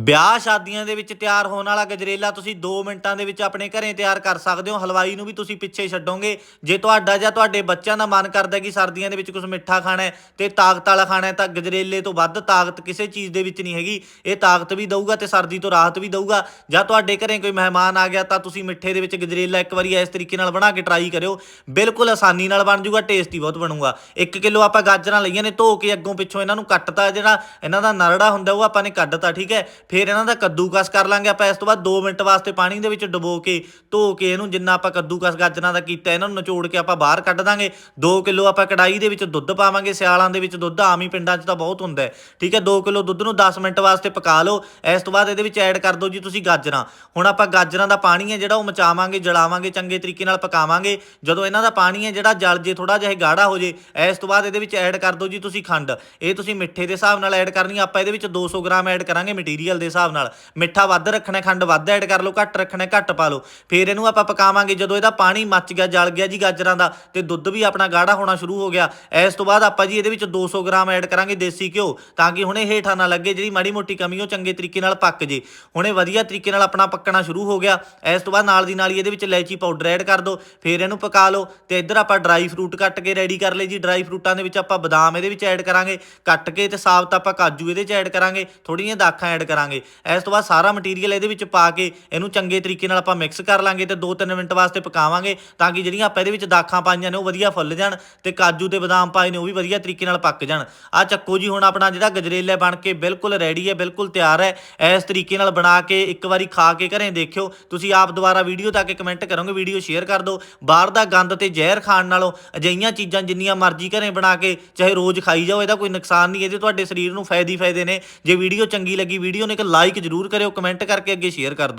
ਵਿਆਹ ਸ਼ਾਦੀਆਂ ਦੇ ਵਿੱਚ ਤਿਆਰ ਹੋਣ ਵਾਲਾ ਗਜਰੇਲਾ ਤੁਸੀਂ 2 ਮਿੰਟਾਂ ਦੇ ਵਿੱਚ ਆਪਣੇ ਘਰੇ ਤਿਆਰ ਕਰ ਸਕਦੇ ਹੋ। ਹਲਵਾਈ ਨੂੰ ਵੀ ਤੁਸੀਂ ਪਿੱਛੇ ਛੱਡੋਗੇ। ਜੇ ਤੁਹਾਡਾ ਜਾਂ ਤੁਹਾਡੇ ਬੱਚਿਆਂ ਦਾ ਮਨ ਕਰਦਾ ਕਿ ਸਰਦੀਆਂ ਦੇ ਵਿੱਚ ਕੁਝ ਮਿੱਠਾ ਖਾਣਾ ਹੈ ਤੇ ਤਾਕਤ ਵਾਲਾ ਖਾਣਾ ਹੈ, ਤਾਂ ਗਜਰੇਲੇ ਤੋਂ ਵੱਧ ਤਾਕਤ ਕਿਸੇ ਚੀਜ਼ ਦੇ ਵਿੱਚ ਨਹੀਂ ਹੈਗੀ। ਇਹ ਤਾਕਤ ਵੀ ਦਊਗਾ ਤੇ ਸਰਦੀ ਤੋਂ ਰਾਹਤ ਵੀ ਦਊਗਾ। ਜਾਂ ਤੁਹਾਡੇ ਘਰੇ ਕੋਈ ਮਹਿਮਾਨ ਆ ਗਿਆ ਤਾਂ ਤੁਸੀਂ ਮਿੱਠੇ ਦੇ ਵਿੱਚ ਗਜਰੇਲਾ ਇੱਕ ਵਾਰੀ ਇਸ ਤਰੀਕੇ ਨਾਲ ਬਣਾ ਕੇ ਟਰਾਈ ਕਰਿਓ। ਬਿਲਕੁਲ ਆਸਾਨੀ ਨਾਲ ਬਣ ਜਾਊਗਾ ਟੇਸਟੀ ਬਹੁਤ ਬਣੂਗਾ। 1 ਕਿਲੋ ਆਪਾਂ ਗਾਜਰਾਂ ਲਈਆਂ ਨੇ, ਧੋ ਕੇ ਅੱਗੋਂ ਪਿੱਛੋਂ ਇਹਨਾਂ ਨੂੰ ਕੱਟਤਾ ਜਿਹੜਾ ਇਹਨਾਂ ਦਾ ਨਰੜਾ ਹੁੰਦਾ, ਉਹ ਆਪਾਂ ਨੇ ਕੱਢਤਾ, ਠੀਕ ਹੈ? ਫਿਰ ਇਹਨਾਂ ਦਾ ਕੱਦੂਕਸ ਕਰ ਲਾਂਗੇ ਆਪਾਂ, ਇਸ ਤੋਂ ਬਾਅਦ 2 ਮਿੰਟ ਵਾਸਤੇ ਪਾਣੀ ਦੇ ਵਿੱਚ ਡੁਬੋ ਕੇ, ਧੋ ਕੇ ਇਹਨੂੰ ਜਿੰਨਾ ਆਪਾਂ ਕੱਦੂਕਸ ਗਾਜਰਾਂ ਦਾ ਕੀਤਾ, ਇਹਨਾਂ ਨੂੰ ਨਿਚੋੜ ਕੇ ਆਪਾਂ ਬਾਹਰ ਕੱਢ ਦਾਂਗੇ। 2 ਕਿਲੋ ਆਪਾਂ ਕੜਾਈ ਦੇ ਵਿੱਚ ਦੁੱਧ ਪਾਵਾਂਗੇ, ਸਿਆਲਾਂ ਦੇ ਵਿੱਚ ਦੁੱਧ, ਆਮ ਹੀ ਪਿੰਡਾਂ 'ਚ ਤਾਂ ਬਹੁਤ ਹੁੰਦਾ ਹੈ। ਠੀਕ ਹੈ 2 ਕਿਲੋ ਦੁੱਧ ਨੂੰ 10 ਮਿੰਟ ਵਾਸਤੇ ਪਕਾ ਲਓ। ਇਸ ਤੋਂ ਬਾਅਦ ਇਹਦੇ ਵਿੱਚ ਐਡ ਕਰ ਦਿਓ ਜੀ ਤੁਸੀਂ ਗਾਜਰਾਂ। ਹੁਣ ਆਪਾਂ ਗਾਜਰਾਂ ਦਾ ਪਾਣੀ ਹੈ ਜਿਹੜਾ ਉਹ ਮਚਾਵਾਂਗੇ, ਜਲਾਵਾਂਗੇ, ਚੰਗੇ ਤਰੀਕੇ ਨਾਲ ਪਕਾਵਾਂਗੇ। ਜਦੋਂ ਇਹਨਾਂ ਦਾ ਪਾਣੀ ਹੈ ਜਿਹੜਾ ਜਲ ਜੇ ਥੋੜਾ ਜਿਹਾ ਗਾੜਾ ਹੋ ਜੇ, ਇਸ ਤੋਂ ਬਾਅਦ ਇਹਦੇ ਵਿੱਚ ਐਡ ਕਰ ਦਿਓ ਜੀ ਤੁਸੀਂ ਖੰਡ। ਇਹ ਤੁਸੀਂ ਮਿੱਠੇ ਦੇ ਹਿਸਾਬ ਨਾਲ ਐਡ ਕਰਨੀ, ਆਪਾਂ ਇਹਦੇ ਵਿੱਚ 200 ਗ੍ਰਾਮ ਐਡ ਕਰਾਂਗੇ ਮਟੀਰੀਅਲ ਦੇ ਹਿਸਾਬ ਨਾਲ। ਮਿੱਠਾ ਵੱਧ ਰੱਖਣਾ, ਖੰਡ ਵੱਧ ਐਡ ਕਰ ਲਓ, ਘੱਟ ਰੱਖਣਾ, ਘੱਟ ਪਾ ਲਓ। ਫਿਰ ਇਹਨੂੰ ਆਪਾਂ ਪਕਾਵਾਂਗੇ। ਜਦੋਂ ਇਹਦਾ ਪਾਣੀ ਮੱਚ ਗਿਆ, ਜਲ ਗਿਆ ਜੀ ਗਾਜਰਾਂ ਦਾ, ਤੇ ਦੁੱਧ ਵੀ ਆਪਣਾ ਗਾੜਾ ਹੋਣਾ ਸ਼ੁਰੂ ਹੋ ਗਿਆ। ਇਸ ਤੋਂ ਬਾਅਦ ਆਪਾਂ ਜੀ ਇਹਦੇ ਵਿੱਚ 200 ਗ੍ਰਾਮ ਐਡ ਕਰਾਂਗੇ ਦੇਸੀ ਘਿਓ, ਤਾਂ ਕਿ ਹੁਣ ਇਹ ਹੇਠਾਂ ਨਾ ਲੱਗੇ, ਜਿਹੜੀ ਮਾੜੀ ਮੋਟੀ ਕਮੀ ਉਹ ਚੰਗੇ ਤਰੀਕੇ ਨਾਲ ਪੱਕ ਜੇ। ਹੁਣੇ ਵਧੀਆ ਤਰੀਕੇ ਨਾਲ ਆਪਣਾ ਪੱਕਣਾ ਸ਼ੁਰੂ ਹੋ ਗਿਆ। ਇਸ ਤੋਂ ਬਾਅਦ ਨਾਲ ਦੀ ਨਾਲ ਹੀ ਇਹਦੇ ਵਿੱਚ ਇਲਾਇਚੀ ਪਾਊਡਰ ਐਡ ਕਰ ਦਿਓ ਫਿਰ ਇਹਨੂੰ ਪਕਾ ਲਓ, ਤੇ ਇੱਧਰ ਆਪਾਂ ਡਰਾਈ ਫਰੂਟ ਕੱਟ ਕੇ ਰੈਡੀ ਕਰ ਲਏ ਜੀ। ਡਰਾਈ ਫਰੂਟਾਂ ਦੇ ਵਿੱਚ ਆਪਾਂ ਬਦਾਮ ਇਹਦੇ ਵਿੱਚ ਐਡ ਕਰਾਂਗੇ। ਕੱਟ ਕੇ ਤੇ ਸਾਬਤ ਆਪਾਂ ਕਾਜੂ ਇਹਦੇ ਚ ਐਡ ਕਰਾਂਗੇ। ਥੋੜੀਆਂ ਦਾਖਾਂ ਐਡ ਕਰਾਂਗੇ। ਇਸ ਤੋਂ ਬਾਅਦ ਸਾਰਾ ਮਟੀਰੀਅਲ ਇਹਦੇ ਵਿੱਚ ਪਾ ਕੇ ਇਹਨੂੰ ਚੰਗੇ ਤਰੀਕੇ ਨਾਲ ਆਪਾਂ ਮਿਕਸ ਕਰ ਲਾਂਗੇ ਤੇ 2-3 ਮਿੰਟ ਵਾਸਤੇ ਪਕਾਵਾਂਗੇ ਤਾਂ ਕਿ ਜਿਹੜੀਆਂ ਆਪਾਂ ਇਹਦੇ ਵਿੱਚ ਦਾਖਾਂ ਪਾਈਆਂ ਨੇ ਉਹ ਵਧੀਆ ਫੁੱਲ ਜਾਣ ਤੇ ਕਾਜੂ ਤੇ ਬਦਾਮ ਪਾਏ ਨੇ ਉਹ ਵੀ ਵਧੀਆ ਤਰੀਕੇ ਨਾਲ ਪੱਕ ਜਾਣ। ਆ ਚੱਕੋ ਜੀ, ਹੁਣ ਆਪਣਾ ਜਿਹੜਾ ਗਜਰੇਲਾ ਬਣ ਕੇ ਬਿਲਕੁਲ ਰੈਡੀ ਹੈ, ਬਿਲਕੁਲ ਤਿਆਰ ਹੈ, ਇਸ ਤਰੀਕੇ ਨਾਲ ਬਣਾ ਕੇ ਇੱਕ ਵਾਰੀ ਖਾ ਕੇ ਘਰੇ ਦੇਖਿਓ। ਤੁਸੀਂ ਆਪ ਦੁਬਾਰਾ ਵੀਡੀਓ ਤਾਂ ਕੇ ਕਮੈਂਟ ਕਰੋਗੇ ਵੀਡੀਓ ਸ਼ੇਅਰ ਕਰ ਦਿਓ। ਬਾਹਰ ਦਾ ਗੰਦ ਤੇ ਜ਼ਹਿਰ ਖਾਣ ਨਾਲੋਂ ਅਜਿਹੀਆਂ ਚੀਜ਼ਾਂ ਜਿੰਨੀਆਂ ਮਰਜ਼ੀ ਘਰੇ ਬਣਾ ਕੇ ਚਾਹੇ ਰੋਜ਼ ਖਾਈ ਜਾਓ, ਇਹਦਾ ਕੋਈ ਨੁਕਸਾਨ ਨਹੀਂ, ਇਹਦੇ ਤੁਹਾਡੇ ਸਰੀਰ ਨੂੰ ਫਾਇਦੇ ਹੀ ਫਾਇਦੇ ਨੇ। ਜੇ ਵੀਡੀਓ ਚੰਗੀ ਲੱਗੀ ਵੀਡੀਓ ਨੂੰ ਇੱਕ ਲਾਈਕ ਜ਼ਰੂਰ ਕਰਿਓ ਕਮੈਂਟ ਕਰਕੇ ਅੱਗੇ ਸ਼ੇਅਰ ਕਰ ਦਿਓ।